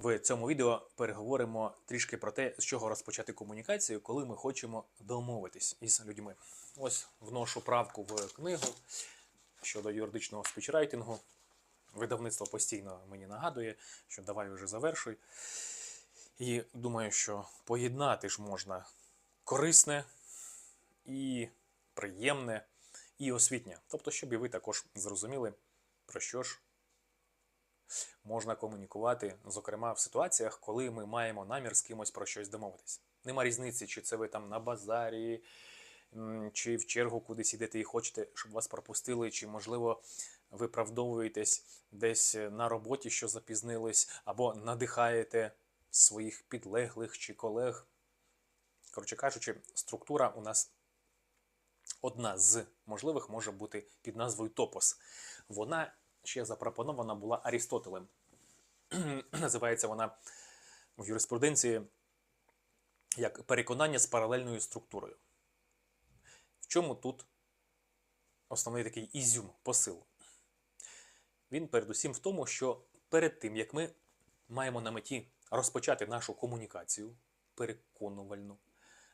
В цьому відео переговоримо трішки про те, з чого розпочати комунікацію, коли ми хочемо домовитись із людьми. Ось вношу правку в книгу щодо юридичного спічрайтингу. Видавництво постійно мені нагадує, що давай вже завершуй. І думаю, що поєднати ж можна корисне і приємне, і освітнє. Тобто, щоб і ви також зрозуміли, про що ж можна комунікувати, зокрема в ситуаціях, коли ми маємо намір з кимось про щось домовитись. Нема різниці, чи це ви там на базарі, чи в чергу кудись ідете і хочете, щоб вас пропустили, чи, можливо, виправдовуєтесь десь на роботі, що запізнились, або надихаєте своїх підлеглих чи колег. Коротше кажучи, структура у нас одна з можливих може бути під назвою топос. Вона ще запропонована була Арістотелем. Називається вона в юриспруденції як переконання з паралельною структурою. В чому тут основний такий ізюм, посил? Він передусім в тому, що перед тим, як ми маємо на меті розпочати нашу комунікацію переконувальну,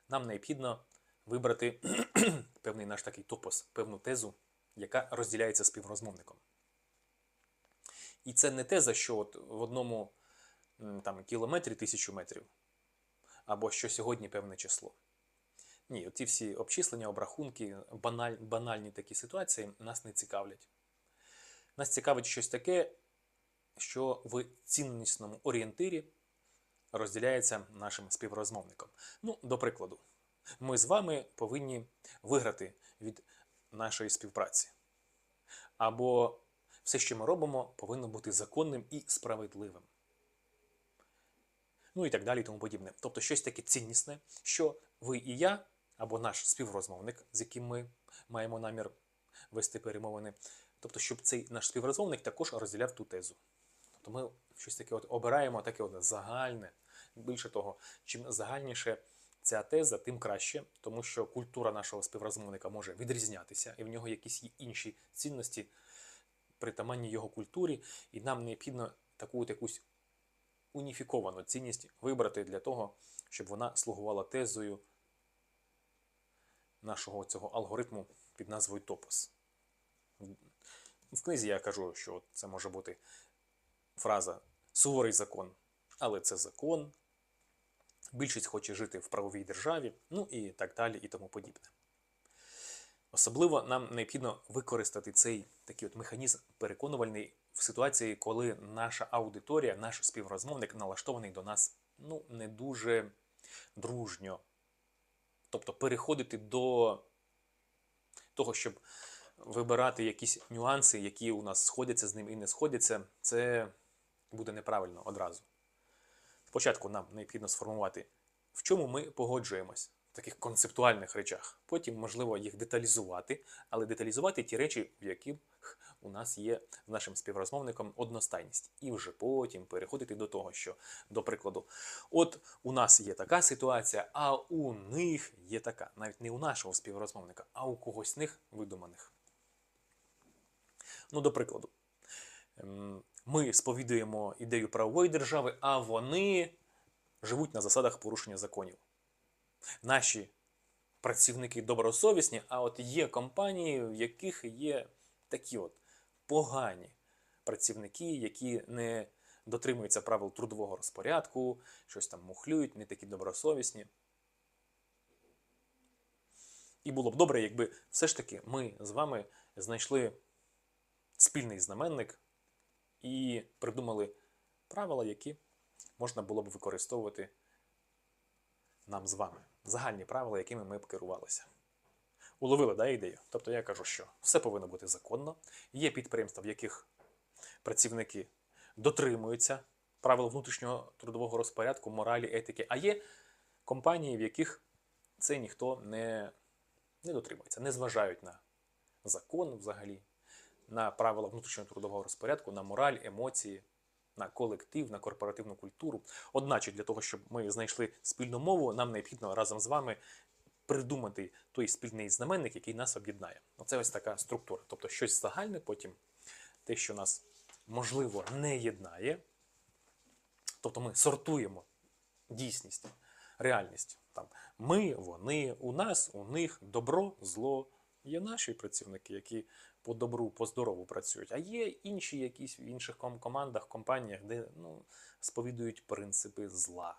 нам необхідно вибрати певний наш такий топос, певну тезу, яка розділяється співрозмовником. І це не теза, що от в одному там, кілометрі тисячу метрів, або що сьогодні певне число. Ні, ці всі обчислення, обрахунки, баналь, банальні такі ситуації нас не цікавлять. Нас цікавить щось таке, що в ціннісному орієнтирі розділяється нашим співрозмовником. Ну, до прикладу, ми з вами повинні виграти від нашої співпраці. Або все, що ми робимо, повинно бути законним і справедливим. Ну і так далі, і тому подібне. Тобто щось таке ціннісне, що ви і я, або наш співрозмовник, з яким ми маємо намір вести перемовини. Тобто, щоб цей наш співрозмовник також розділяв ту тезу. Тобто ми щось таке от обираємо, таке от загальне. Більше того, чим загальніше ця теза, тим краще, тому що культура нашого співрозмовника може відрізнятися, і в нього якісь інші цінності, притаманні його культурі, і нам необхідно таку от якусь уніфіковану цінність вибрати для того, щоб вона слугувала тезою нашого цього алгоритму під назвою топос. В книзі я кажу, що це може бути фраза суворий закон, але це закон. Більшість хоче жити в правовій державі, ну і так далі, і тому подібне. Особливо нам необхідно використати цей такий от механізм переконувальний в ситуації, коли наша аудиторія, наш співрозмовник налаштований до нас ну, не дуже дружньо. Тобто переходити до того, щоб вибирати якісь нюанси, які у нас сходяться з ним і не сходяться, це буде неправильно одразу. Спочатку нам необхідно сформувати, в чому ми погоджуємось таких концептуальних речах. Потім, можливо, їх деталізувати, але деталізувати ті речі, в яких у нас є з нашим співрозмовником одностайність. І вже потім переходити до того, що, до прикладу, от у нас є така ситуація, а у них є така. Навіть не у нашого співрозмовника, а у когось них видуманих. Ну, до прикладу, ем, ми сповідуємо ідею правової держави, а вони живуть на засадах порушення законів. Наші працівники добросовісні, а от є компанії, в яких є такі от погані працівники, які не дотримуються правил трудового розпорядку, щось там мухлюють, не такі добросовісні. І було б добре, якби все ж таки ми з вами знайшли спільний знаменник і придумали правила, які можна було б використовувати нам з вами. Загальні правила, якими ми б керувалися. Уловили да, ідею? Тобто я кажу, що все повинно бути законно. Є підприємства, в яких працівники дотримуються правил внутрішнього трудового розпорядку, моралі, етики, а є компанії, в яких це ніхто не, не дотримується, не зважають на закон взагалі, на правила внутрішнього трудового розпорядку, на мораль, емоції, на колектив, на корпоративну культуру. Одначе, для того, щоб ми знайшли спільну мову, нам необхідно разом з вами придумати той спільний знаменник, який нас об'єднає. Оце ось така структура. Тобто щось загальне, потім те, що нас можливо не єднає, Тобто ми сортуємо дійсність, реальність. Там ми, вони, у нас, у них, добро, зло. Є наші працівники, які по добру, по здорову працюють, а є інші якісь в інших командах, компаніях, де ну, сповідують принципи зла.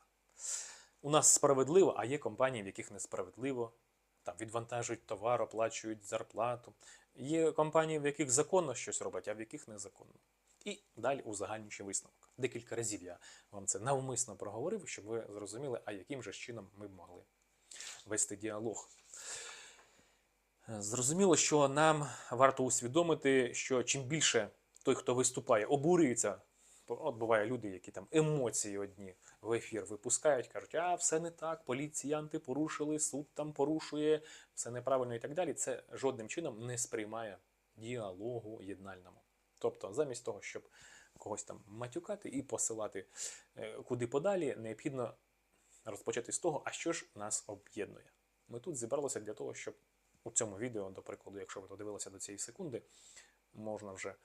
У нас справедливо, а є компанії, в яких несправедливо. Там відвантажують товар, оплачують зарплату. Є компанії, в яких законно щось роблять, а в яких незаконно. І далі узагальнюючий висновок. Декілька разів я вам це навмисно проговорив, щоб ви зрозуміли, а яким же чином ми б могли вести діалог. Зрозуміло, що нам варто усвідомити, що чим більше той, хто виступає, обурюється, от буває люди, які там емоції одні в ефір випускають, кажуть, а все не так, поліціянти порушили, суд там порушує, все неправильно і так далі. Це жодним чином не сприймає діалогу єднальному. Тобто, замість того, щоб когось там матюкати і посилати е, куди подалі, необхідно розпочати з того, а що ж нас об'єднує. Ми тут зібралися для того, щоб у цьому відео, до прикладу, якщо ви додивилися до цієї секунди, можна вже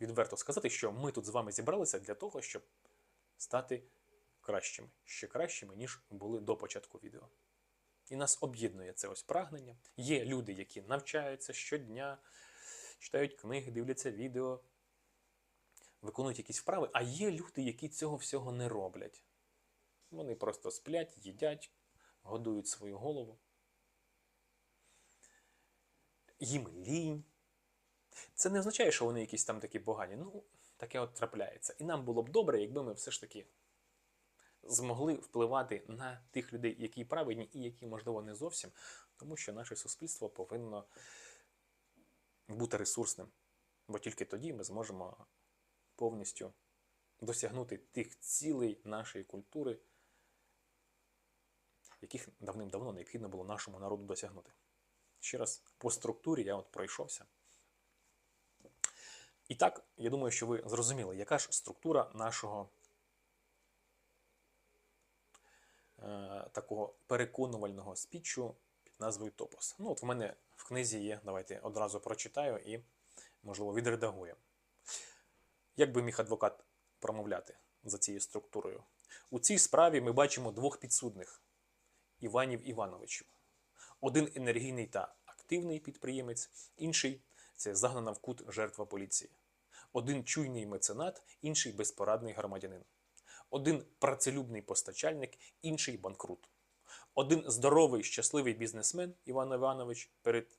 відверто сказати, що ми тут з вами зібралися для того, щоб стати кращими, ще кращими, ніж були до початку відео. І нас об'єднує це ось прагнення. Є люди, які навчаються щодня, читають книги, дивляться відео, виконують якісь вправи, а є люди, які цього всього не роблять. Вони просто сплять, їдять, годують свою голову. Їм лінь. Це не означає, що вони якісь там такі погані. Ну, таке от трапляється. І нам було б добре, якби ми все ж таки змогли впливати на тих людей, які праведні і які, можливо, не зовсім, тому що наше суспільство повинно бути ресурсним. Бо тільки тоді ми зможемо повністю досягнути тих цілей нашої культури, яких давним-давно необхідно було нашому народу досягнути. Ще раз, по структурі я от пройшовся. І так, я думаю, що ви зрозуміли, яка ж структура нашого е, такого переконувального спічу під назвою Топос. Ну, от в мене в книзі є, давайте одразу прочитаю і, можливо, відредагую. Як би міг адвокат промовляти за цією структурою? У цій справі ми бачимо двох підсудних Іванів Івановичів. Один енергійний та активний підприємець, інший це загнана в кут жертва поліції. Один чуйний меценат, інший безпорадний громадянин. Один працелюбний постачальник, інший банкрут. Один здоровий, щасливий бізнесмен Іван Іванович перед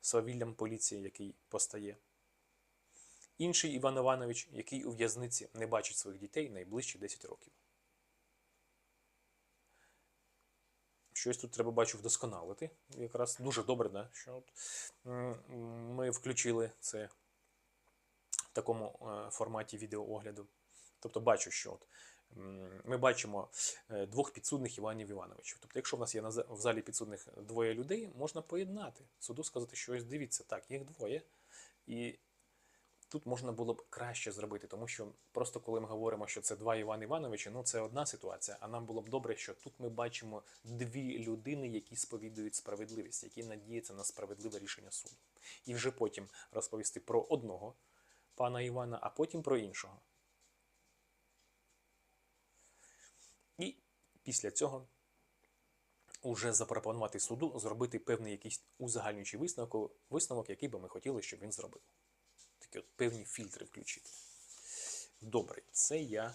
свавіллям поліції, який постає. Інший Іван Іванович, який у в'язниці не бачить своїх дітей найближчі 10 років. Щось тут треба бачу вдосконалити. Якраз дуже добре, да, що ми включили це в такому е, форматі відеоогляду. Тобто бачу, що от, ми бачимо е, двох підсудних Іванів Івановичів. Тобто, якщо в нас є в залі підсудних двоє людей, можна поєднати суду, сказати, що ось дивіться, так, їх двоє. І тут можна було б краще зробити, тому що просто коли ми говоримо, що це два Іван Івановичі, ну це одна ситуація. А нам було б добре, що тут ми бачимо дві людини, які сповідують справедливість, які надіються на справедливе рішення суду. І вже потім розповісти про одного пана Івана, а потім про іншого. І після цього уже запропонувати суду зробити певний якийсь узагальнюючий висновок, висновок, який би ми хотіли, щоб він зробив. Такі от певні фільтри включити. Добре, це я.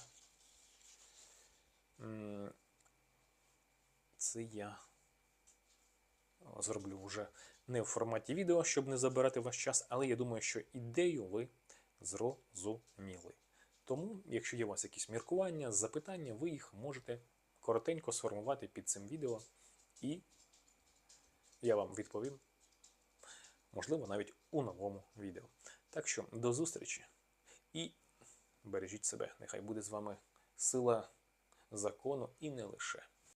Це я зроблю вже не в форматі відео, щоб не забирати ваш час, але я думаю, що ідею ви зрозуміли. Тому, якщо є у вас якісь міркування, запитання, ви їх можете коротенько сформувати під цим відео, і я вам відповім, можливо, навіть у новому відео. Так що до зустрічі і бережіть себе. Нехай буде з вами сила закону і не лише.